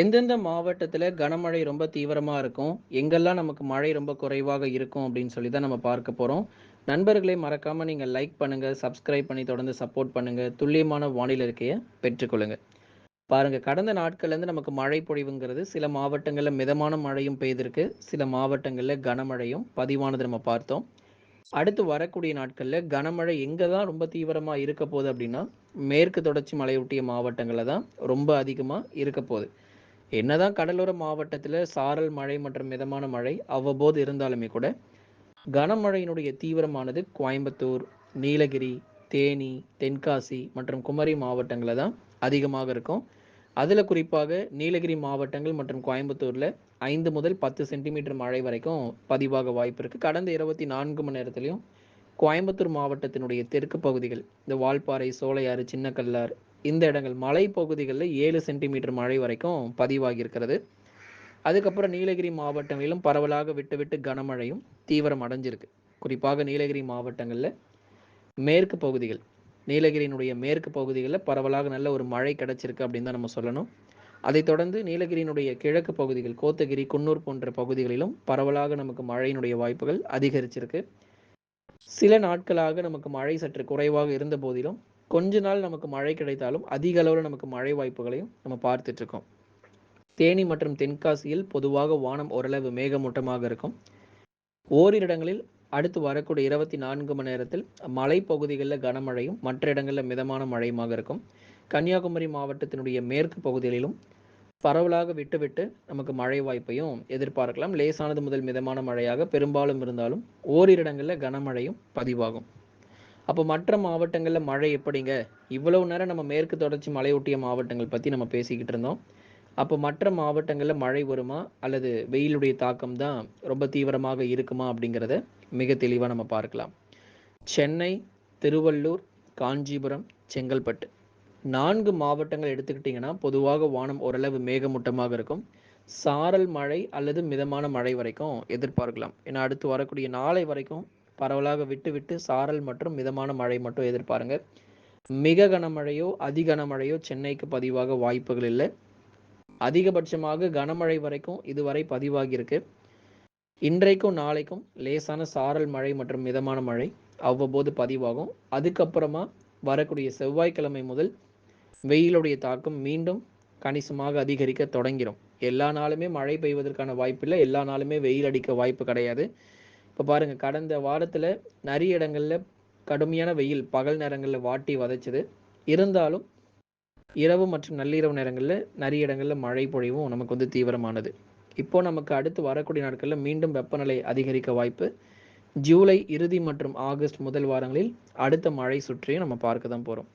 எந்தெந்த மாவட்டத்தில் கனமழை ரொம்ப தீவிரமாக இருக்கும்? எங்கெல்லாம் நமக்கு மழை ரொம்ப குறைவாக இருக்கும் அப்படின்னு சொல்லி தான் நம்ம பார்க்க போகிறோம் நண்பர்களே மறக்காமல் நீங்கள் லைக் பண்ணுங்கள் சப்ஸ்கிரைப் பண்ணி தொடர்ந்து சப்போர்ட் பண்ணுங்கள் துல்லியமான வானிலை இருக்கையை பெற்றுக்கொள்ளுங்க. பாருங்கள் கடந்த நாட்கள்லேருந்து நமக்கு மழை பொழிவுங்கிறது சில மாவட்டங்களில் மிதமான மழையும் பெய்திருக்கு. சில மாவட்டங்களில் கனமழையும் பதிவானது நம்ம பார்த்தோம். அடுத்து வரக்கூடிய நாட்களில் கனமழை எங்கே தான் ரொம்ப தீவிரமாக இருக்க போகுது அப்படின்னா, மேற்கு தொடர்ச்சி மலையொட்டிய மாவட்டங்களில் தான் ரொம்ப அதிகமாக இருக்க போகுது. என்னதான் கடலோர மாவட்டத்தில் சாரல் மழை மற்றும் மிதமான மழை அவ்வப்போது இருந்தாலுமே கூட, கனமழையினுடைய தீவிரமானது கோயம்புத்தூர், நீலகிரி, தேனி, தென்காசி மற்றும் குமரி மாவட்டங்களில் தான் அதிகமாக இருக்கும். அதில் குறிப்பாக நீலகிரி மாவட்டங்கள் மற்றும் கோயம்புத்தூரில் ஐந்து முதல் 10 சென்டிமீட்டர் மழை வரைக்கும் பதிவாக வாய்ப்பு இருக்குது கடந்த 24 மணி நேரத்துலையும் கோயம்புத்தூர் மாவட்டத்தினுடைய தெற்கு பகுதிகள், இந்த வால்பாறை, சோலையாறு, சின்னக்கல்லார் இந்த இடங்கள் மலை பகுதிகளில் ஏழு சென்டிமீட்டர் மழை வரைக்கும் பதிவாகியிருக்கிறது அதுக்கப்புறம் நீலகிரி மாவட்டங்களிலும் பரவலாக விட்டு விட்டு கனமழையும் தீவிரம் அடைஞ்சிருக்கு. குறிப்பாக நீலகிரி மாவட்டங்களில் மேற்கு பகுதிகள், நீலகிரியினுடைய மேற்கு பகுதிகளில் பரவலாக நல்ல ஒரு மழை கிடைச்சிருக்கு அப்படின்னு தான் நம்ம சொல்லணும். அதைத் தொடர்ந்து நீலகிரியினுடைய கிழக்கு பகுதிகள், கோத்தகிரி, குன்னூர் போன்ற பகுதிகளிலும் பரவலாக நமக்கு மழையினுடைய வாய்ப்புகள் அதிகரிச்சிருக்கு. சில நாட்களாக நமக்கு மழை சற்று குறைவாக இருந்த போதிலும், கொஞ்ச நாள் நமக்கு மழை கிடைத்தாலும் அதிக அளவில் நமக்கு மழை வாய்ப்புகளையும் நம்ம பார்த்துட்டு இருக்கோம். தேனி மற்றும் தென்காசியில் பொதுவாக வானம் ஓரளவு மேகமூட்டமாக இருக்கும். ஓரிரு இடங்களில் அடுத்து வரக்கூடிய 24 மணி நேரத்தில் மலைப்பகுதிகளில் கனமழையும், மற்ற இடங்களில் மிதமான மழையுமாக இருக்கும். கன்னியாகுமரி மாவட்டத்தினுடைய மேற்கு பகுதிகளிலும் பரவலாக விட்டுவிட்டு நமக்கு மழை வாய்ப்பையும் எதிர்பார்க்கலாம். லேசானது முதல் மிதமான மழையாக பெரும்பாலும் இருந்தாலும், ஓரிரு இடங்களில் கனமழையும் பதிவாகும். அப்போ மற்ற மாவட்டங்களில் மழை எப்படிங்க? இவ்வளவு நேரம் நம்ம மேற்கு தொடர்ச்சி மலையொட்டிய மாவட்டங்கள் பற்றி நம்ம பேசிக்கிட்டு இருந்தோம். அப்போ மற்ற மாவட்டங்களில் மழை வருமா? அல்லது வெயிலுடைய தாக்கம் தான் ரொம்ப தீவிரமாக இருக்குமா? அப்படிங்கிறத மிக தெளிவாக நம்ம பார்க்கலாம். சென்னை, திருவள்ளூர், காஞ்சிபுரம், செங்கல்பட்டு நான்கு மாவட்டங்கள் எடுத்துக்கிட்டிங்கன்னா பொதுவாக வானம் ஓரளவு மேகமூட்டமாக இருக்கும். சாரல் மழை அல்லது மிதமான மழை வரைக்கும் எதிர்பார்க்கலாம். ஏன்னா அடுத்து வரக்கூடிய நாளை வரைக்கும் பரவலாக விட்டுவிட்டு சாரல் மற்றும் மிதமான மழை மட்டும் எதிர்பாருங்க. மிக கனமழையோ, அதி கனமழையோ சென்னைக்கு பதிவாக வாய்ப்புகள் இல்லை அதிகபட்சமாக கனமழை வரைக்கும் இதுவரை பதிவாகியிருக்கு. இன்றைக்கும் நாளைக்கும் லேசான சாரல் மழை மற்றும் மிதமான மழை அவ்வப்போது பதிவாகும். அதுக்கப்புறமா வரக்கூடிய செவ்வாய்க்கிழமை முதல் வெயிலுடைய தாக்கம் மீண்டும் கணிசமாக அதிகரிக்க தொடங்கிடும் எல்லா நாளுமே மழை பெய்வதற்கான வாய்ப்பு இல்லை எல்லா நாளுமே வெயில் அடிக்க வாய்ப்பு கிடையாது. இப்போ பாருங்கள் கடந்த வாரத்தில் நிறைய இடங்களில் கடுமையான வெயில் பகல் நேரங்களில் வாட்டி வதைச்சது. இருந்தாலும் இரவு மற்றும் நள்ளிரவு நேரங்களில் நிறைய இடங்களில் மழை பொழிவும் நமக்கு வந்து தீவிரமானது. இப்போ நமக்கு அடுத்து வரக்கூடிய நாட்களில் மீண்டும் வெப்பநிலை அதிகரிக்க வாய்ப்பு. ஜூலை இறுதி மற்றும் ஆகஸ்ட் முதல் வாரங்களில் அடுத்த மழை சுற்றியும் நம்ம பார்க்க தான் போகிறோம்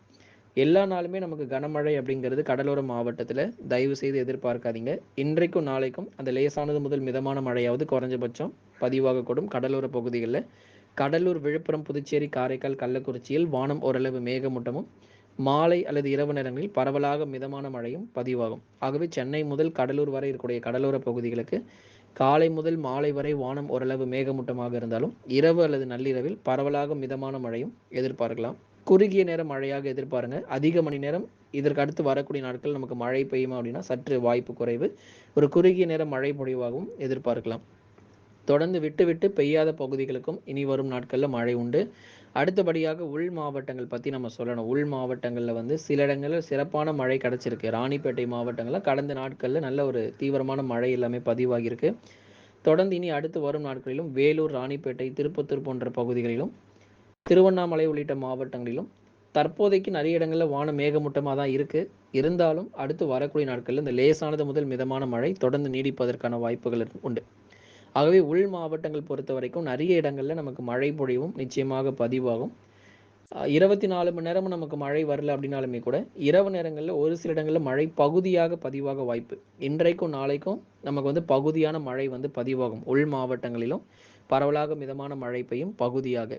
எல்லா நாளுமே நமக்கு கனமழை அப்படிங்கிறது கடலோர மாவட்டத்தில் தயவு செய்து எதிர்பார்க்காதீங்க. இன்றைக்கும் நாளைக்கும் அந்த லேசானது முதல் மிதமான மழையாவது குறைஞ்சபட்சம் பதிவாகக்கூடும் கடலோர பகுதிகளில் கடலூர், விழுப்புரம், புதுச்சேரி, காரைக்கால், கள்ளக்குறிச்சியில் வானம் ஓரளவு மேகமூட்டமும், மாலை அல்லது இரவு நேரங்களில் பரவலாக மிதமான மழையும் பதிவாகும். ஆகவே சென்னை முதல் கடலூர் வரை இருக்கக்கூடிய கடலோர பகுதிகளுக்கு காலை முதல் மாலை வரை வானம் ஓரளவு மேகமூட்டமாக இருந்தாலும், இரவு அல்லது நள்ளிரவில் பரவலாக மிதமான மழையும் எதிர்பார்க்கலாம். குறுகிய நேரம் மழையாக எதிர்பாருங்க. அதிக மணி நேரம் இதற்கு அடுத்து வரக்கூடிய நாட்கள் நமக்கு மழை பெய்யுமா அப்படின்னா சற்று வாய்ப்பு குறைவு. ஒரு குறுகிய நேர மழை பொழிவாகவும் எதிர்பார்க்கலாம். தொடர்ந்து விட்டு விட்டு பெய்யாத பகுதிகளுக்கும் இனி வரும் நாட்களில் மழை உண்டு. அடுத்தபடியாக உள் மாவட்டங்கள் பற்றி நம்ம சொல்லணும். உள் மாவட்டங்களில் வந்து சில இடங்களில் சிறப்பான மழை கிடச்சிருக்கு ராணிப்பேட்டை மாவட்டங்களில் கடந்த நாட்களில் நல்ல ஒரு தீவிரமான மழை எல்லாமே பதிவாகியிருக்கு. தொடர்ந்து இனி அடுத்து வரும் நாட்களிலும் வேலூர், ராணிப்பேட்டை, திருப்பத்தூர் போன்ற பகுதிகளிலும், திருவண்ணாமலை உள்ளிட்ட மாவட்டங்களிலும் தற்போதைக்கு நிறைய இடங்களில் வானம் மேகமூட்டமாக தான் இருக்கு. இருந்தாலும் அடுத்து வரக்கூடிய நாட்களில் இந்த லேசானது முதல் மிதமான மழை தொடர்ந்து நீடிப்பதற்கான வாய்ப்புகள் உண்டு. ஆகவே உள் மாவட்டங்கள் பொறுத்த வரைக்கும் நிறைய இடங்களில் நமக்கு மழை பொழிவும் நிச்சயமாக பதிவாகும். இருபத்தி நாலு மணி நேரமும் நமக்கு மழை வரல அப்படின்னாலுமே கூட, இரவு நேரங்களில் ஒரு சில இடங்களில் மழை பகுதியாக பதிவாக வாய்ப்பு. இன்றைக்கும் நாளைக்கும் நமக்கு வந்து பகுதியான மழை வந்து பதிவாகும். உள் மாவட்டங்களிலும் பரவலாக மிதமான மழை பெய்யும் பகுதியாக.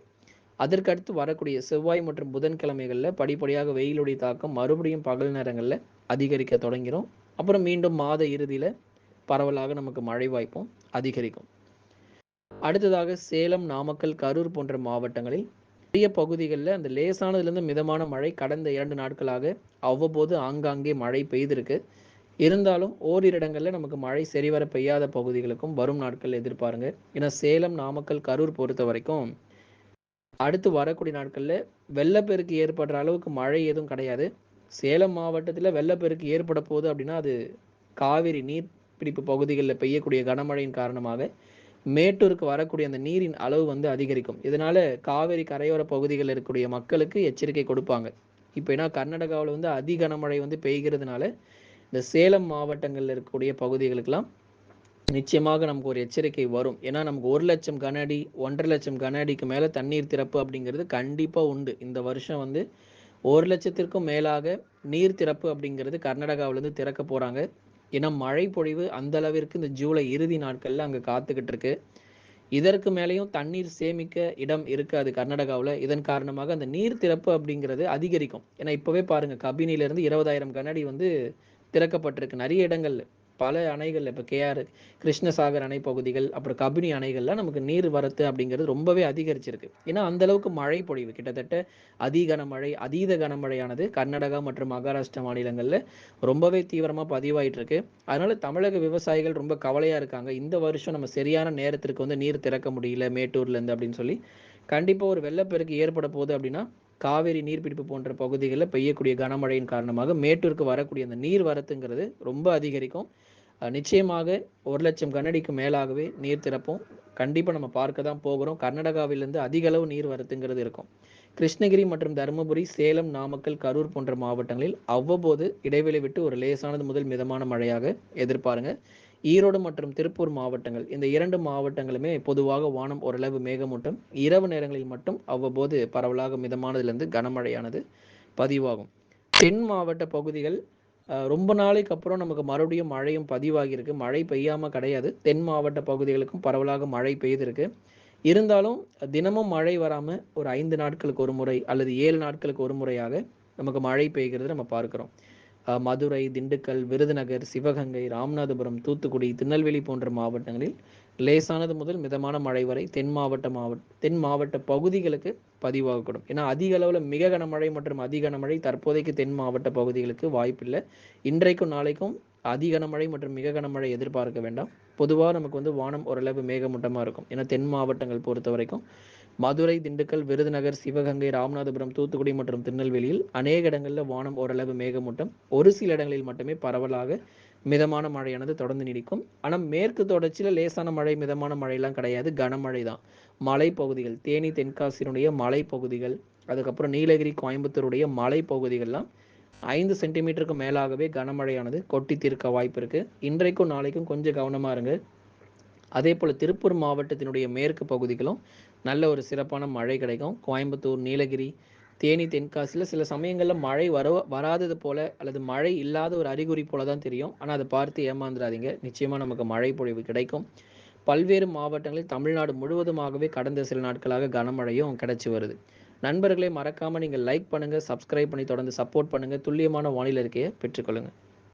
அதற்கடுத்து வரக்கூடிய செவ்வாய் மற்றும் புதன்கிழமைகளில் படிப்படியாக வெயிலுடைய தாக்கம் மறுபடியும் பகல் நேரங்களில் அதிகரிக்க தொடங்கிடும் அப்புறம் மீண்டும் மாத இறுதியில் பரவலாக நமக்கு மழை வாய்ப்பும் அதிகரிக்கும். அடுத்ததாக சேலம், நாமக்கல், கரூர் போன்ற மாவட்டங்களில் பெரிய பகுதிகளில் அந்த லேசானதுலேருந்து மிதமான மழை கடந்த இரண்டு நாட்களாக அவ்வப்போது ஆங்காங்கே மழை பெய்திருக்கு. இருந்தாலும் ஓரிரு இடங்களில் நமக்கு மழை சரிவர பெய்யாத பகுதிகளுக்கும் வரும் நாட்கள் எதிர்பாருங்க ஏன்னா சேலம் நாமக்கல் கரூர் பொறுத்த வரைக்கும் அடுத்து வரக்கூடிய நாட்களில் வெள்ளப்பெருக்கு ஏற்படுற அளவுக்கு மழை எதுவும் கிடையாது. சேலம் மாவட்டத்தில் வெள்ளப்பெருக்கு ஏற்பட போகுது அப்படின்னா அது காவிரி நீர்பிடிப்பு பகுதிகளில் பெய்யக்கூடிய கனமழையின் காரணமாக மேட்டூருக்கு வரக்கூடிய அந்த நீரின் அளவு வந்து அதிகரிக்கும். இதனால காவிரி கரையோர பகுதிகளில் இருக்கக்கூடிய மக்களுக்கு எச்சரிக்கை கொடுப்பாங்க. இப்போ ஏன்னா கர்நாடகாவில் வந்து அதி கனமழை வந்து பெய்கிறதுனால இந்த சேலம் மாவட்டங்களில் இருக்கக்கூடிய பகுதிகளுக்கெல்லாம் நிச்சயமாக நமக்கு ஒரு எச்சரிக்கை வரும். ஏன்னா நமக்கு ஒரு லட்சம் கனஅடி ஒன்றரை லட்சம் கனஅடிக்கு மேலே தண்ணீர் திறப்பு அப்படிங்கிறது கண்டிப்பாக உண்டு. இந்த வருஷம் வந்து ஒரு லட்சத்திற்கும் மேலாக நீர் திறப்பு அப்படிங்கிறது கர்நாடகாவிலேருந்து திறக்க போகிறாங்க ஏன்னா மழை பொழிவு அந்த அளவிற்கு இந்த ஜூலை இறுதி நாட்களில் அங்கே காத்துக்கிட்டு இருக்கு. இதற்கு மேலேயும் தண்ணீர் சேமிக்க இடம் இருக்காது கர்நாடகாவில். இதன் காரணமாக அந்த நீர் திறப்பு அப்படிங்கிறது அதிகரிக்கும். ஏன்னா இப்போவே பாருங்கள் கபினிலேருந்து இருபதாயிரம் கனஅடி வந்து திறக்கப்பட்டிருக்கு நிறைய இடங்கள்ல. பல அணைகள் இப்போ கேஆர் கிருஷ்ணசாகர் அணை பகுதிகள் அப்புறம் கபினி அணைகள்லாம் நமக்கு நீர் வரத்து அப்படிங்கிறது ரொம்பவே அதிகரிச்சிருக்கு. ஏன்னா அந்த அளவுக்கு மழை பொழிவு. கிட்டத்தட்ட அதி கனமழை அதீத கனமழையானது கர்நாடகா மற்றும் மகாராஷ்டிரா மாநிலங்களில் ரொம்பவே தீவிரமாக பதிவாயிட்டு இருக்கு அதனால தமிழக விவசாயிகள் ரொம்ப கவலையாக இருக்காங்க. இந்த வருஷம் நம்ம சரியான நேரத்திற்கு வந்து நீர் திறக்க முடியல மேட்டூர்லேருந்து அப்படின்னு சொல்லி. கண்டிப்பாக ஒரு வெள்ளப்பெருக்கு ஏற்பட போகுது அப்படின்னா காவேரி நீர்பிடிப்பு போன்ற பகுதிகளில் பெய்யக்கூடிய கனமழையின் காரணமாக மேட்டூருக்கு வரக்கூடிய அந்த நீர் வரத்துங்கிறது ரொம்ப அதிகரிக்கும். நிச்சயமாக ஒரு லட்சம் கண்ணடிக்கு மேலாகவே நீர் திறப்போம். கண்டிப்பாக நம்ம பார்க்க தான் போகிறோம். கர்நாடகாவிலிருந்து அதிக அளவு நீர் வரத்துங்கிறது இருக்கும். கிருஷ்ணகிரி மற்றும் தருமபுரி சேலம் நாமக்கல் கரூர் போன்ற மாவட்டங்களில் அவ்வப்போது இடைவெளி விட்டு ஒரு லேசானது முதல் மிதமான மழையாக எதிர்பாருங்க. ஈரோடு மற்றும் திருப்பூர் மாவட்டங்கள் இந்த இரண்டு மாவட்டங்களுமே பொதுவாக வானம் ஓரளவு மேகமூட்டம். இரவு நேரங்களில் மட்டும் அவ்வப்போது பரவலாக மிதமானதிலிருந்து கனமழையானது பதிவாகும். தென் மாவட்ட பகுதிகள் ரொம்ப நாளைக்கு அப்புறம் நமக்கு மறுபடியும் மழையும் பதிவாகியிருக்கு மழை பெய்யாமல் கிடையாது. தென் மாவட்ட பகுதிகளுக்கும் பரவலாக மழை பெய்திருக்கு. இருந்தாலும் தினமும் மழை வராமல் ஒரு ஐந்து நாட்களுக்கு ஒரு முறை அல்லது ஏழு நாட்களுக்கு ஒரு முறையாக நமக்கு மழை பெய்கிறது நம்ம பார்க்குறோம். மதுரை திண்டுக்கல் விருதுநகர் சிவகங்கை ராமநாதபுரம் தூத்துக்குடி திருநெல்வேலி போன்ற மாவட்டங்களில் லேசானது முதல் மிதமான மழை வரை தென் மாவட்ட மாவட்ட தென் மாவட்ட பகுதிகளுக்கு பதிவாகக்கூடும். ஏன்னா அதிக அளவில் மிக கனமழை மற்றும் அதி கனமழை தற்போதைக்கு தென் மாவட்ட பகுதிகளுக்கு வாய்ப்பில்லை. இன்றைக்கும் நாளைக்கும் அதி கனமழை மற்றும் மிக கனமழை எதிர்பார்க்க வேண்டாம். பொதுவாக நமக்கு வந்து வானம் ஓரளவு மேகமூட்டமாக இருக்கும். ஏன்னா தென் மாவட்டங்கள் பொறுத்த வரைக்கும் மதுரை திண்டுக்கல் விருதுநகர் சிவகங்கை ராமநாதபுரம் தூத்துக்குடி மற்றும் திருநெல்வேலியில் அநேக இடங்களில் வானம் ஓரளவு மேகமூட்டம். ஒரு சில இடங்களில் மட்டுமே பரவலாக மிதமான மழையானது தொடர்ந்து நீடிக்கும். ஆனால் மேற்கு தொடர்ச்சியில் லேசான மழை மிதமான மழையெல்லாம் கிடையாது. கனமழை தான் மலைப்பகுதிகள் தேனி தென்காசியினுடைய மலைப்பகுதிகள் அதுக்கப்புறம் நீலகிரி கோயம்புத்தூருடைய மலைப்பகுதிகள்லாம் ஐந்து சென்டிமீட்டருக்கு மேலாகவே கனமழையானது கொட்டி தீர்க்க வாய்ப்பு இருக்கு. இன்றைக்கும் நாளைக்கும் கொஞ்சம் கவனமாக இருங்க. அதே போல் திருப்பூர் மாவட்டத்தினுடைய மேற்கு பகுதிகளும் நல்ல ஒரு சிறப்பான மழை கிடைக்கும். கோயம்புத்தூர் நீலகிரி தேனி தென்காசியில் சில சமயங்களில் மழை வர வராதது போல அல்லது மழை இல்லாத ஒரு அறிகுறி போல தான் தெரியும். ஆனால் அதை பார்த்து ஏமாந்துடாதீங்க நிச்சயமாக நமக்கு மழை பொழிவு கிடைக்கும். பல்வேறு மாவட்டங்களில் தமிழ்நாடு முழுவதுமாகவே கடந்த சில நாட்களாக கனமழையும் கிடைச்சி வருது. நண்பர்களை மறக்காமல் நீங்கள் லைக் பண்ணுங்கள் சப்ஸ்கிரைப் பண்ணி தொடர்ந்து சப்போர்ட் பண்ணுங்கள் துல்லியமான வானிலை இருக்கையை பெற்றுக்கொள்ளுங்கள்